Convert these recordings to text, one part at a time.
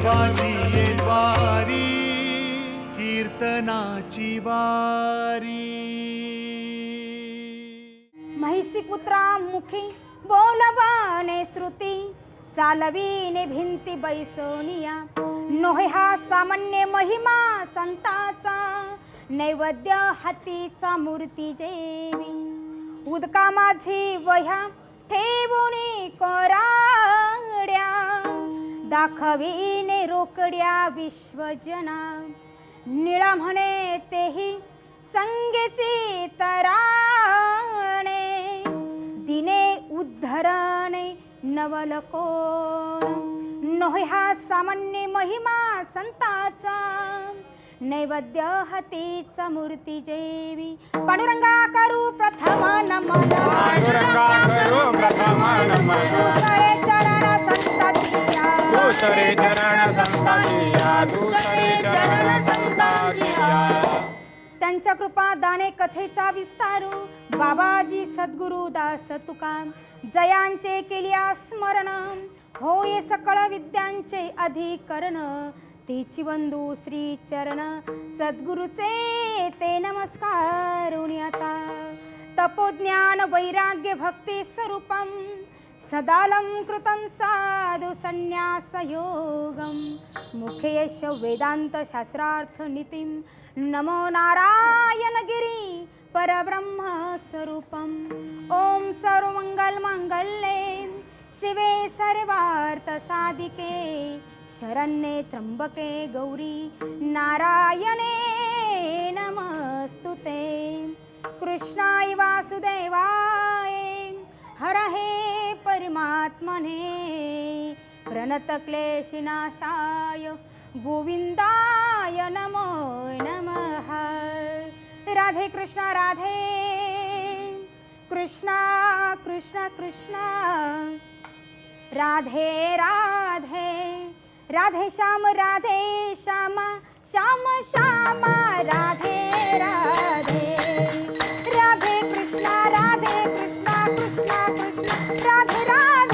देवाची वारी कीर्तनाची वारी. महिसी पुत्रा मुखी बोलवाने श्रुती चालवीने भिंती बैसोनिया. नोहे हा सामान्य महिमा संताचा नैवेद्य हातीचा मूर्ती जेवी. उदका माझी वह्या ठेवून करा दाखवीने रोकड्या विश्वजना. निळा म्हणे तेही संगेचे तराणे. दिने उद्धरणे नवल कोण नोहे हा सामान्य महिमा संताचा. नैवेद्य हातीचा मूर्ती जेवी. पांडुरंगा करू प्रथम नमन दुसरे चरण दुसरे चरण त्यांच्या कृपा दाने कथेचा विस्तारू. बाबाजी सद्गुरु दास तुकाम जयांचे केलिया स्मरण. होय सकळ विद्यांचे अधिकरण. तिची बंधू श्री चरण सद्गुरुचे ते नमस्कार. आता तपोज्ञान वैराग्य भक्ती स्वरूपम. सदालंकृतं साधु संन्यासयोगं मुखेश वेदान्तशास्त्रार्थनीतिं नमो नारायणगिरी परब्रह्मस्वरूपम् ॐ ओम शिवे सर्वार्थसादिके शरण्ये त्र्यम्बके गौरी नारायणे नमस्तुते कृष्णाय वासुदेवाय हर हे परमात्मने प्रणतक्लेशनाशाय गोविंदाय नमो नमः। राधे कृष्ण राधे। कृष्णा कृष्ण कृष्ण। राधे राधे। राधे श्याम राधे श्यामा। श्याम श्याम। राधे राधे। राधे कृष्णा राधे कृष्णा कृष्णा कृष्ण। राधे राधे।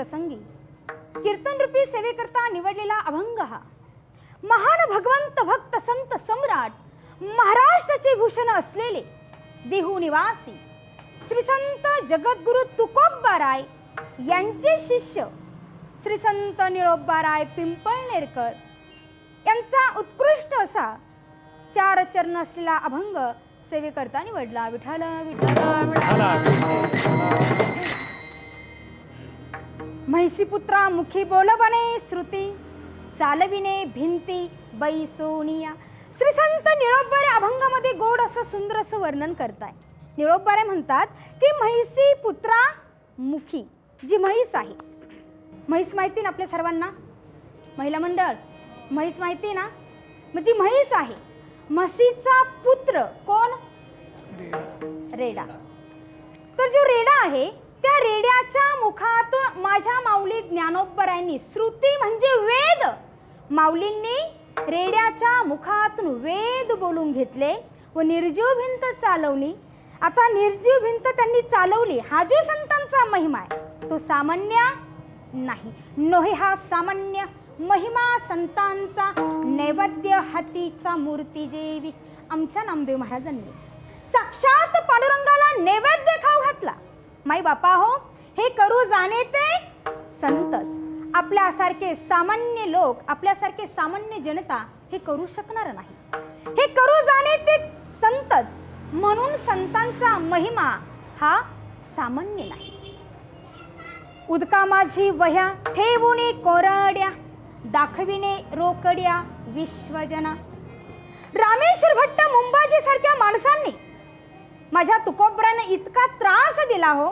प्रसंगी कीर्तन रूपी सेवेकरता निवडलेला अभंग हा. महान भगवंत भक्त संत सम्राट महाराष्ट्राचे भूषण असलेले देहू निवासी श्री संत जगद्गुरु तुकोबाराय यांचे शिष्य श्री संत निळोबाराय पिंपळनेरकर यांचा उत्कृष्ट असा चार चरण असलेला अभंग सेवेकरता निवडला. विठाल विठाल म्हैसीपुत्रा मुखी बोलवणे श्रुती चालविणे भिंती बैसोनिया श्री संत निळोबारे अभंगामध्ये गोड असं सुंदर असं वर्णन करताय. निळोबारे म्हणतात की म्हैसी पुत्रा मुखी जी म्हैस आहे. म्हैस माहिती ना आपल्या सर्वांना? महिला मंडळ म्हैस माहिती ना? म्हणजे म्हैस आहे म्हशीचा पुत्र कोण? रेडा. तर जो रेडा आहे त्या रेड्याच्या मुखात माझ्या माऊली ज्ञानोबरांनी श्रुती म्हणजे वेद. माऊलींनी रेड्याच्या मुखातून वेद बोलून घेतले व निर्जीव भिंत चालवली. आता निर्जीव भिंत त्यांनी चालवली. हा जो संतांचा महिमा आहे तो सामान्य नाही. नोहे हा सामान्य महिमा संतांचा नैवेद्य हातीचा मूर्ती जेवी. आमच्या नामदेव महाराजांनी साक्षात पांडुरंगाला नैवेद्य माई बापा हो हे करू जाणे ते संतच. आपल्यासारखे सामान्य लोक आपल्यासारखे सामान्य जनता हे करू शकणार नाही. हे करू जाणे ते संतच. म्हणून संतांचा महिमा हा सामान्य नाही. उदका माझी वह्या ठेवून कोरड्या दाखविणे रोकड्या विश्वजना. रामेश्वर भट्ट मुंबाजी सारख्या माणसांनी माझ्या तुकोबऱ्याने इतका त्रास दिला हो.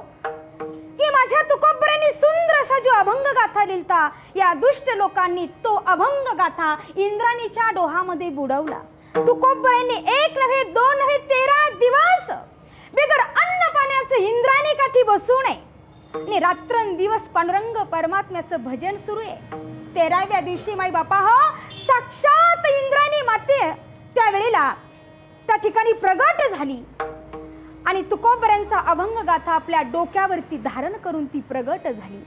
की माझ्या तुकोबऱ्याने सुंदर असा जो अभंग गाथा लिहिता या दुष्ट लोकांनी तो अभंग गाथा इंद्राणीच्या डोहामध्ये बुडवला. तुकोबऱ्याने एक नव्हे दोन नव्हे तेरा दिवस बिगर अन्न पाण्याचं इंद्राणी काठी बसू नये. आणि रात्रंदिवस पांडुरंग परमात्म्याचं भजन सुरू आहे. तेराव्या दिवशी माई बापा हो साक्षात इंद्राणी माते त्यावेळेला त्या ठिकाणी प्रगट झाली. आणि तुकोबऱ्यांचा अभंग गाथा आपल्या डोक्यावरती धारण करून ती प्रगट झाली.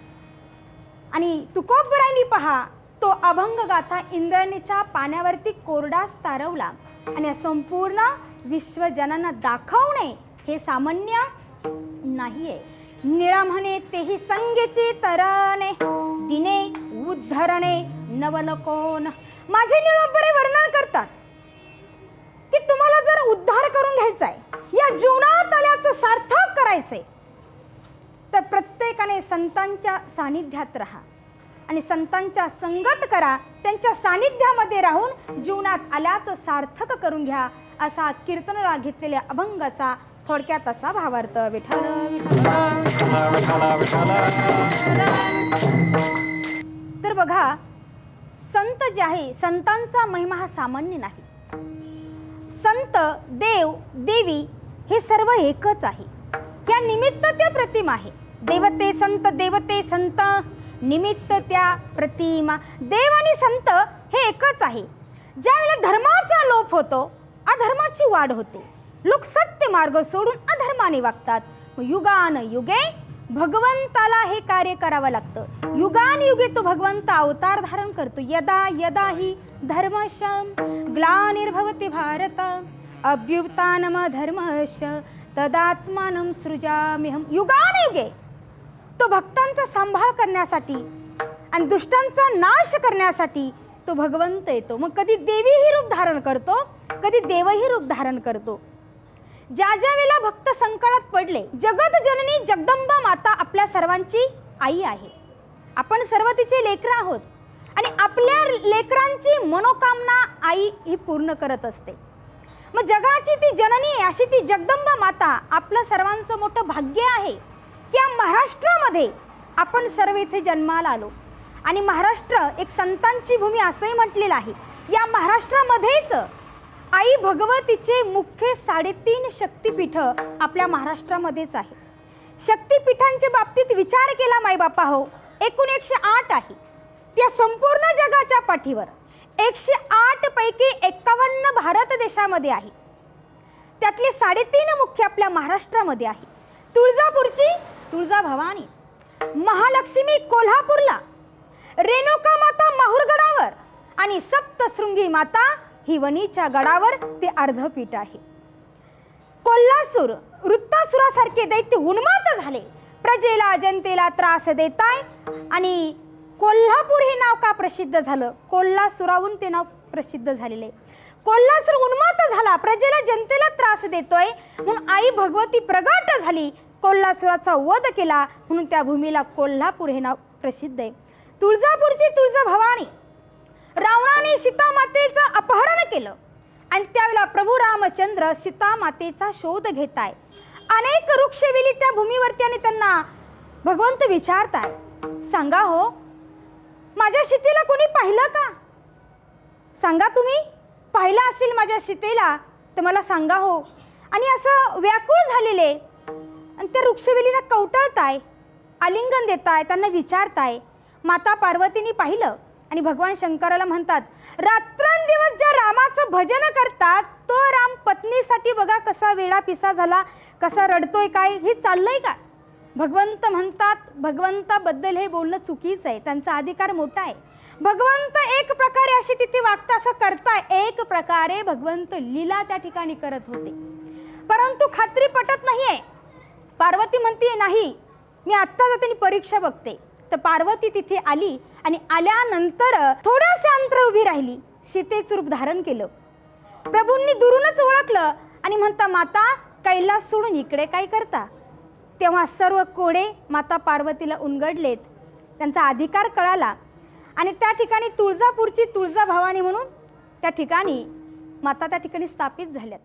आणि तुकोबऱ्यांनी पहा तो अभंग गाथा इंद्रणीच्या पाण्यावरती कोरडास तारवला आणि संपूर्ण विश्वजनांना दाखवणे हे सामान्य नाहीये. निळा म्हणे तेही संगेचे तरणे दिने उद्धरणे नवलकोन. माझे निळोबरे वर्णन करतात. की तुम्हाला जर उद्धार करून घ्यायचा आहे या जीवनात आल्याचं सार्थक करायचंय. तर प्रत्येकाने संतांच्या सानिध्यात राहा आणि संतांच्या संगत करा. त्यांच्या सानिध्यामध्ये राहून जीवनात आल्याचं सार्थक करून घ्या असा कीर्तनला घेतलेल्या अभंगाचा थोडक्यात असा भावार्थ विठ्ठल विठ्ठल. तर बघा संत जे आहे संतांचा महिमा हा सामान्य नाही. संत देव देवी हे सर्व एकच आहे. या निमित्त त्या प्रतिमा आहे. देवते संत देवते संत निमित्त त्या प्रतिमा. देव आणि संत हे एकच आहे. ज्यावेळेला धर्माचा लोप होतो अधर्माची वाढ होते. लोक सत्य मार्ग सोडून अधर्माने वागतात. युगान युगे भगवंताला हे कार्य करावं लागतं. युगान युगे तो भगवंत अवतार धारण करतो. यदा यदा ही धर्मशम ग्लानिर्भवती भारत अभ्युत्थानम धर्मश तदात्मानं सृजाम्यहम युगान युगे तो भक्तांचा सांभाळ करण्यासाठी आणि दुष्टांचा नाश करण्यासाठी तो भगवंत येतो. मग कधी देवीही रूप धारण करतो कधी देवही रूप धारण करतो. ज्या ज्या वेळेला भक्त संकटात पडले जगत जननी जगदंबा माता आपल्या सर्वांची आई आहे. आपण सर्व तिचे लेकरं आहोत आणि आपल्या लेकरांची मनोकामना आई ही पूर्ण करत असते. मग जगाची ती जननी आहे, अशी ती जगदंबा माता आपलं सर्वांचं मोठं भाग्य आहे की या महाराष्ट्रामध्ये आपण सर्व इथे जन्माला आलो. आणि महाराष्ट्र एक संतांची भूमी असंही म्हटलेलं आहे. या महाराष्ट्रामध्येच आई भगवतीचे मुख्य साडेतीन शक्तिपीठ आपल्या महाराष्ट्रामध्येच आहे. शक्तीपीठांच्या बाबतीत विचार केला मायबापा हो एकूण एकशे आठ आहे. त्या संपूर्ण जगाच्या पाठीवर एकशे आठ पैकी एकावन्न भारत देशामध्ये आहे. त्यातले साडेतीन मुख्य आपल्या महाराष्ट्रामध्ये आहे. तुळजापूरची तुळजा भवानी महालक्ष्मी कोल्हापूरला रेणुका माता माहूरगडावर आणि सप्तशृंगी माता ही गडावर ते अर्धपीठ आहे. कोल्हासूर वृत्तासुरासारखे दैत्य उन्मात झाले. प्रजेला जनतेला त्रास देताय आणि कोल्हापूर हे नाव प्रसिद्ध झालं. कोल्हासुराहून ते नाव प्रसिद्ध झालेले कोल्हासूर उन्माद झाला. प्रजेला जनतेला त्रास देतोय. म्हणून आई भगवती प्रगट झाली. कोल्हासुराचा वध केला. म्हणून त्या भूमीला कोल्हापूर हे नाव प्रसिद्ध आहे. तुळजापूरची तुळजा भवानी रावणाने सीतामातेचं अपहरण केलं. आणि त्यावेळेला प्रभू रामचंद्र सीतामातेचा शोध घेत आहे अनेक वृक्षवेली त्या भूमीवरती आणि त्यांना भगवंत विचारताय. सांगा हो माझ्या सीतेला कोणी पाहिलं का? सांगा तुम्ही. पाहिलं असेल माझ्या सीतेला तर मला सांगा हो. आणि असं व्याकुळ झालेले आणि त्या वृक्षवेलीला कवटाळताय आलिंगन देताय त्यांना विचारताय. माता पार्वतीने पाहिलं आणि भगवान शंकराला म्हणतात रात्रंदिवस ज्या रामाचं भजन करतात तो राम पत्नीसाठी बघा कसा वेळा पिसा झाला कसा रडतोय काय हे चाललंय का? भगवंत म्हणतात भगवंताबद्दल हे बोलणं चुकीचं आहे त्यांचा अधिकार मोठा आहे. भगवंत एक प्रकारे अशी तिथे वागता असं करताय एक प्रकारे भगवंत लीला त्या ठिकाणी करत होते. परंतु खात्री पटत नाही आहे. पार्वती म्हणते नाही मी आत्ता जाते आणि परीक्षा बघते. तर पार्वती तिथे आली आणि आल्यानंतर थोडंसं अंतर उभी राहिली. सीतेच रूप धारण केलं. प्रभूंनी दुरूनच ओळखलं आणि म्हणता माता कैलास सोडून इकडे काय करता? तेव्हा सर्व कोडे माता पार्वतीला उनगडलेत. त्यांचा अधिकार कळाला. आणि त्या ठिकाणी तुळजापूरची तुळजा भवानी म्हणून त्या ठिकाणी माता त्या ठिकाणी स्थापित झाल्यात.